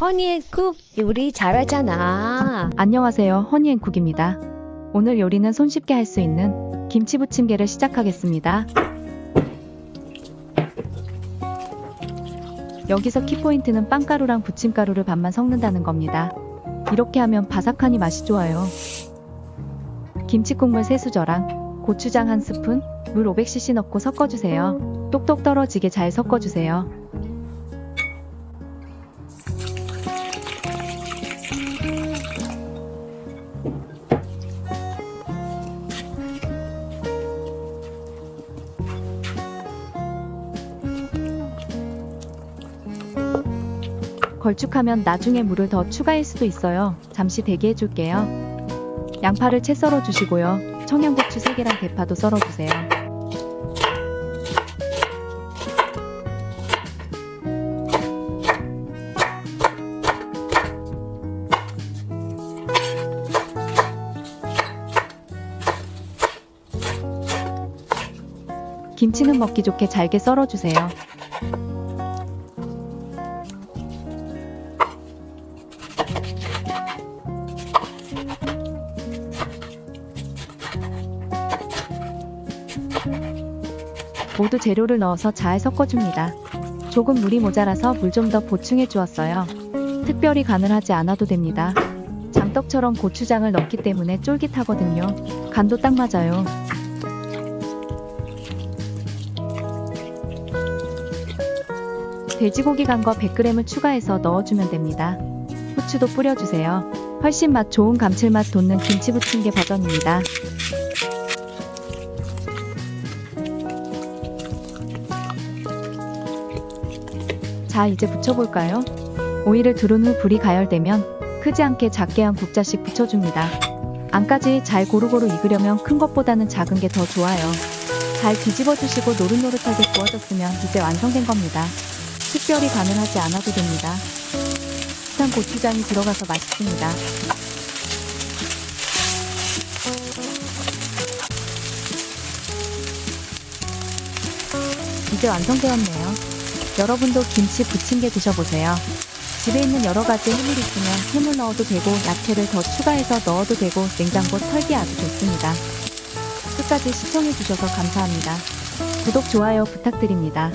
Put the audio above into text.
허니앤쿡 요리 잘하잖아. 안녕하세요. 허니앤쿡입니다. 오늘 요리는 손쉽게 할 수 있는 김치 부침개를 시작하겠습니다. 여기서 키포인트는 빵가루랑 부침가루를 반만 섞는다는 겁니다. 이렇게 하면 바삭하니 맛이 좋아요. 김치국물 3수저랑 고추장 1스푼, 물 500cc 넣고 섞어주세요. 똑똑 떨어지게 잘 섞어주세요. 걸쭉하면 나중에 물을 더 추가할 수도 있어요. 잠시 대기해 줄게요. 양파를 채 썰어 주시고요. 청양고추 3개랑 대파도 썰어 주세요. 김치는 먹기 좋게 잘게 썰어 주세요. 모두 재료를 넣어서 잘 섞어줍니다. 조금 물이 모자라서 물 좀 더 보충해 주었어요. 특별히 간을 하지 않아도 됩니다. 장떡처럼 고추장을 넣기 때문에 쫄깃하거든요. 간도 딱 맞아요. 돼지고기 간거 100g을 추가해서 넣어주면 됩니다. 후추도 뿌려주세요. 훨씬 맛 좋은 감칠맛 돋는 김치 부침개 버전입니다. 자, 이제 붙여볼까요? 오이를 두른 후 불이 가열되면 크지 않게 작게 한 국자씩 붙여줍니다. 안까지 잘 고루고루 익으려면 큰 것보다는 작은 게 더 좋아요. 잘 뒤집어 주시고 노릇노릇하게 구워졌으면 이제 완성된 겁니다. 특별히 간을 하지 않아도 됩니다. 시판 고추장이 들어가서 맛있습니다. 이제 완성되었네요. 여러분도 김치 부침개 드셔보세요. 집에 있는 여러 가지 해물 있으면 해물 넣어도 되고 야채를 더 추가해서 넣어도 되고 냉장고 털기 아주 좋습니다. 끝까지 시청해주셔서 감사합니다. 구독, 좋아요 부탁드립니다.